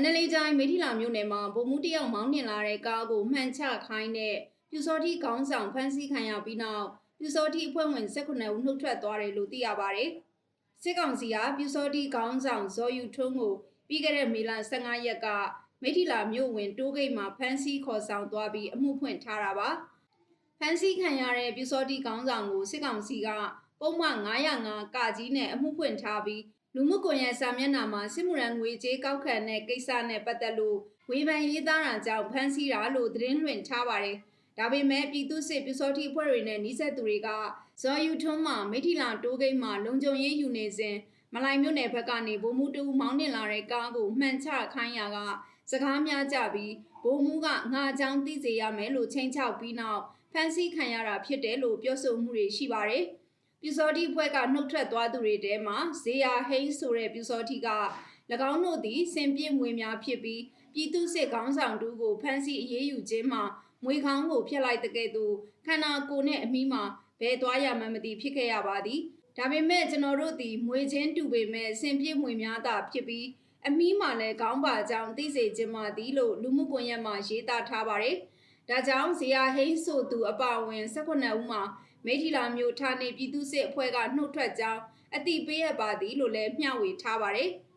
န္တလေးတိုင်းမေထီလာမြို့နယ်မှာဗိုလ်မှူးတယောက်မောင်းနှင်လာတဲ့ကားကိုမှန်ချခိုင်းတဲ့ပြူစောတိခေါင်းဆောင်ဖမ်းဆီးခံရပြီးနောက်ပြူစောတိအဖွဲ့ဝင်19ဦးနှုတ်ထွက်သွားတယ်လို့သိရပါတယ်။စစ်ကောင်စီကပြူစောတိခေါင်းဆောင်ဇော်ယူထွန်းကိုပြီးခဲ့တဲ့မေလ15ရက်ကမေထီလာမြို့ဝင်တိုးဂိတ်မှာဖမ်းဆီးခေါ်ဆောင်သွားပြီးအမှုဖွင့်ထားတာပါ။ဖမ်းဆီးခံရတဲ့ပြူစောတိခေါင်းဆောင်ကိုစစ်ကောင်စီကပုံမှန်905ကကြီးနဲ့အမှုဖွင့်ထားပြီး လူမှုကွန်ရက်စာမျက်နှာမှာစစ်မှုရန်ငွေကြေးကောက်ခံတဲ့ကိစ္စနဲ့ပတ်သက်လို့ဝေဖန်ရေးသားတာကြောင့်ဖမ်းဆီးတာလို့သတင်းလွှင့်ထားပါတယ်။ဒါပေမဲ့ပြည်သူ့စစ်ပြူစောတိအဖွဲ့တွေနဲ့နှိစက်သူတွေကဇော်ယူထွန်းမှမိထီလာတိုးဂိတ်မှာလုံခြုံရေးယူနေစဉ်မလိုင်မြို့နယ်ဘက်ကနေဗိုလ်မှူးတူမောင်းနှင်လာတဲ့ကားကိုမှန်ချခိုင်းရာကစကားများကြပြီးဗိုလ်မှူးကငါအကြောင်းသိစေရမယ်လို့ချိန်ချောက်ပြီးနောက်ဖမ်းဆီးခံရတာဖြစ်တယ်လို့ပြောဆိုမှုတွေရှိပါတယ်။ ပြူစောတိဖွဲ့ကနှုတ်ထွက်သွားသူတွေထဲမှာဇေယဟိန်းဆိုတဲ့ပြူစောတိက၎င်းတို့သည်စင်ပြည့်မွေများဖြစ်ပြီးပြည်သူစစ်ခေါင်းဆောင်တူကိုဖမ်းဆီးအရေးယူခြင်းမှာမွေခေါင်းကိုဖျက်လိုက်တဲ့ကဲ့သို့ခန္ဓာကိုယ်နဲ့အမိမှာဘယ်သွားရမှန်းမသိဖြစ်ခဲ့ရပါသည်ဒါပေမဲ့ကျွန်တော်တို့သည်မွေချင်းတူပေမဲ့စင်ပြည့်မွေများသာဖြစ်ပြီးအမိမှာလည်းခေါင်းပါကြောင်သိစေခြင်းမှသည်လို့လူမှုကွန်ရက်မှာရေးသားထားပါတယ်ဒါကြောင့်ဇေယဟိန်းဆိုသူအပါအဝင်18ဦးမှာ မိထီလာမျိုးဌာနေပြည်သူ့စစ်အဖွဲ့ကနှုတ်ထွက်ကြောင်းအတိပေးရပါသည်လို့လည်းမျှဝေထားပါတယ်။